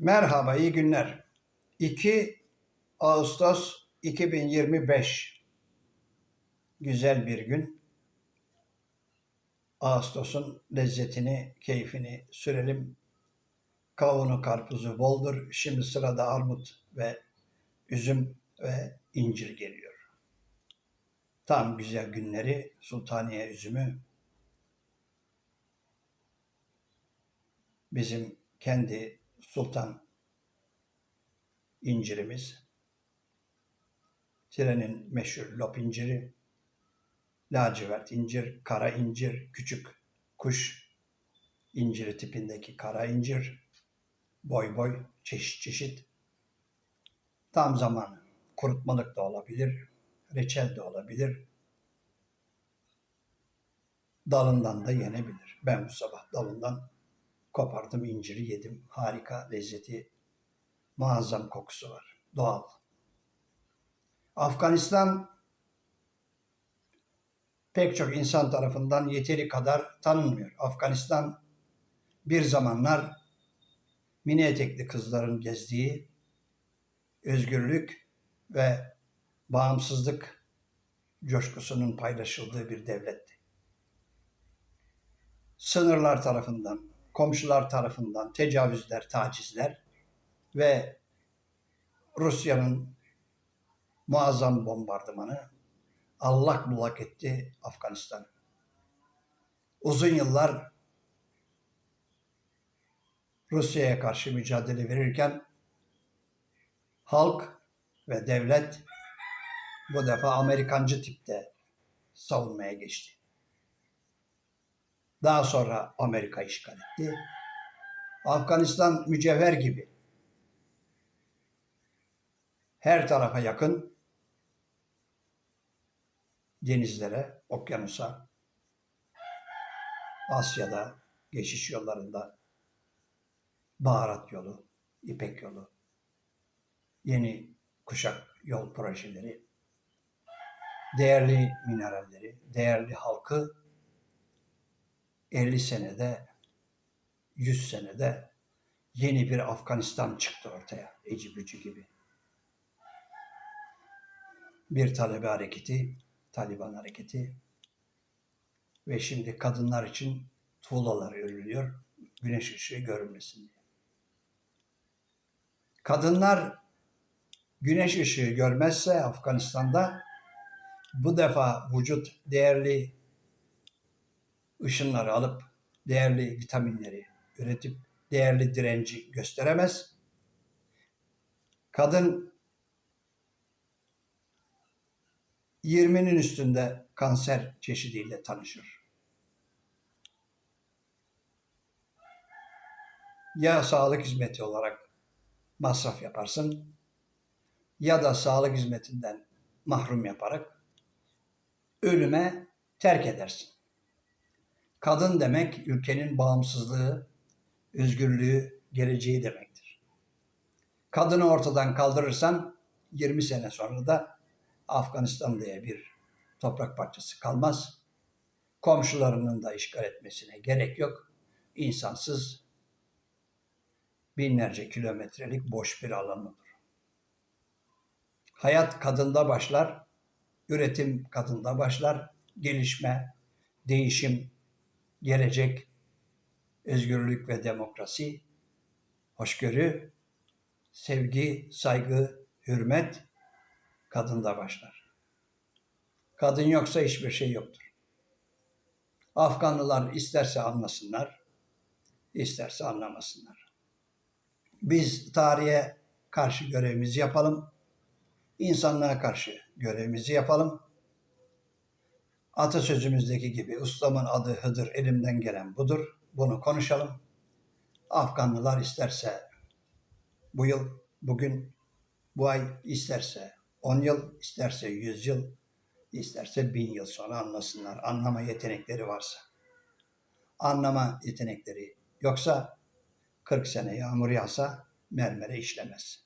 Merhaba, iyi günler. 2 Ağustos 2025. Güzel bir gün. Ağustos'un lezzetini, keyfini sürelim. Kavunu, karpuzu boldur. Şimdi sırada armut ve üzüm ve incir geliyor. Tam güzel günleri Sultaniye üzümü bizim kendi sultan incirimiz, Tire'nin meşhur lop inciri, lacivert incir, kara incir, küçük kuş inciri tipindeki kara incir, boy boy, çeşit çeşit. Tam zamanı. Kurutmalık da olabilir, reçel de olabilir. Dalından da yenebilir. Ben bu sabah dalından kopardım inciri yedim. Harika lezzeti, muazzam kokusu var. Doğal. Afganistan pek çok insan tarafından yeteri kadar tanınmıyor. Afganistan bir zamanlar mini etekli kızların gezdiği özgürlük ve bağımsızlık coşkusunun paylaşıldığı bir devletti. Sınırlar tarafından, komşular tarafından tecavüzler, tacizler ve Rusya'nın muazzam bombardımanı allak bullak etti Afganistan. Uzun yıllar Rusya'ya karşı mücadele verirken halk ve devlet bu defa Amerikancı tipte savunmaya geçti. Daha sonra Amerika işgal etti. Afganistan mücevher gibi her tarafa yakın denizlere, okyanusa, Asya'da geçiş yollarında baharat yolu, İpek yolu, yeni kuşak yol projeleri, değerli mineralleri, değerli halkı 50 senede, 100 senede yeni bir Afganistan çıktı ortaya. Eci bücü gibi. Bir talebe hareketi, Taliban hareketi ve şimdi kadınlar için tuğlalar örülüyor güneş ışığı görünmesin diye. Kadınlar güneş ışığı görmezse Afganistan'da bu defa vücut değerli ışınları alıp değerli vitaminleri üretip değerli direnci gösteremez. Kadın 20'nin üstünde kanser çeşidiyle tanışır. Ya sağlık hizmeti olarak masraf yaparsın ya da sağlık hizmetinden mahrum yaparak ölüme terk edersin. Kadın demek ülkenin bağımsızlığı, özgürlüğü, geleceği demektir. Kadını ortadan kaldırırsan 20 sene sonra da Afganistan diye bir toprak parçası kalmaz. Komşularının da işgal etmesine gerek yok. İnsansız binlerce kilometrelik boş bir alan olur. Hayat kadında başlar, üretim kadında başlar, gelişme, değişim, gelecek, özgürlük ve demokrasi, hoşgörü, sevgi, saygı, hürmet kadında başlar. Kadın yoksa hiçbir şey yoktur. Afganlılar isterse anlasınlar, isterse anlamasınlar. Biz tarihe karşı görevimizi yapalım, insanlığa karşı görevimizi yapalım. Atasözümüzdeki gibi ustamın adı Hıdır, elimden gelen budur. Bunu konuşalım. Afganlılar isterse bu yıl, bugün, bu ay isterse 10 yıl, isterse 100 yıl, isterse 1000 yıl sonra anlasınlar. Anlama yetenekleri varsa. Anlama yetenekleri yoksa 40 sene yağmur yağsa mermere işlemez.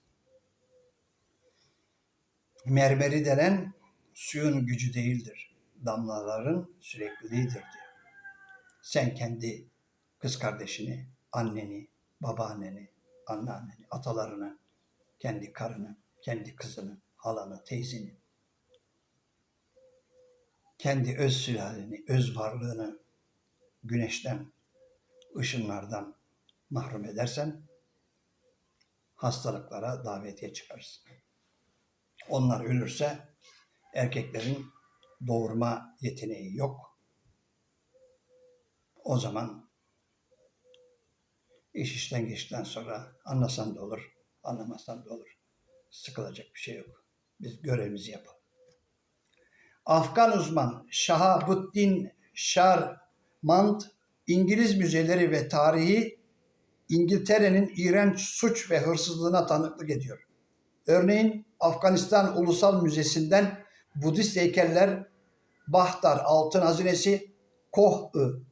Mermeri denen suyun gücü değildir. Damlaların sürekliliğidir diyor. Sen kendi kız kardeşini, anneni, babaanneni, anneanneni, atalarını, kendi karını, kendi kızını, halanı, teyzeni, kendi öz sülaleni, öz varlığını güneşten, ışınlardan mahrum edersen hastalıklara davetiye çıkarsın. Onlar ölürse erkeklerin doğurma yeteneği yok. O zaman iş işten geçtikten sonra anlasan da olur, anlamasan da olur. Sıkılacak bir şey yok. Biz görevimizi yapalım. Afgan uzman Şahabuddin Şarmant İngiliz müzeleri ve tarihi İngiltere'nin iğrenç suç ve hırsızlığına tanıklık ediyor. Örneğin Afganistan Ulusal Müzesi'nden Budist heykeller, Bahtar altın hazinesi, Koh-ı,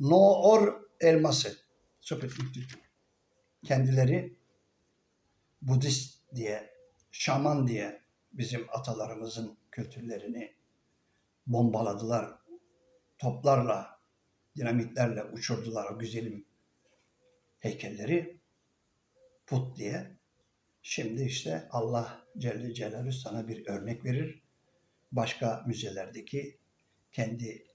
Noor elması. Sputnik Türk. Kendileri Budist diye, şaman diye bizim atalarımızın kültürlerini bombaladılar. Toplarla, dinamitlerle uçurdular o güzelim heykelleri put diye. Şimdi işte Allah Celle Celaluhu sana bir örnek verir. Başka müzelerdeki kendi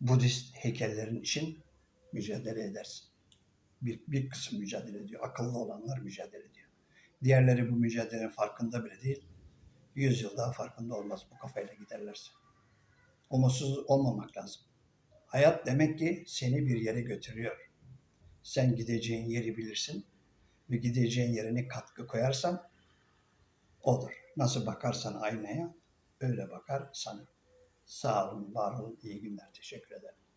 Budist heykellerin için mücadele edersin. Bir, bir kısım mücadele ediyor. Akıllı olanlar mücadele ediyor. Diğerleri bu mücadelenin farkında bile değil. Yüz yıl daha farkında olmaz bu kafayla giderlerse. Umutsuz olmamak lazım. Hayat demek ki seni bir yere götürüyor. Sen gideceğin yeri bilirsin ve gideceğin yerine katkı koyarsan odur. Nasıl bakarsan aynaya öyle bakar sana. Sağ olun, var olun, iyi günler. Teşekkür ederim.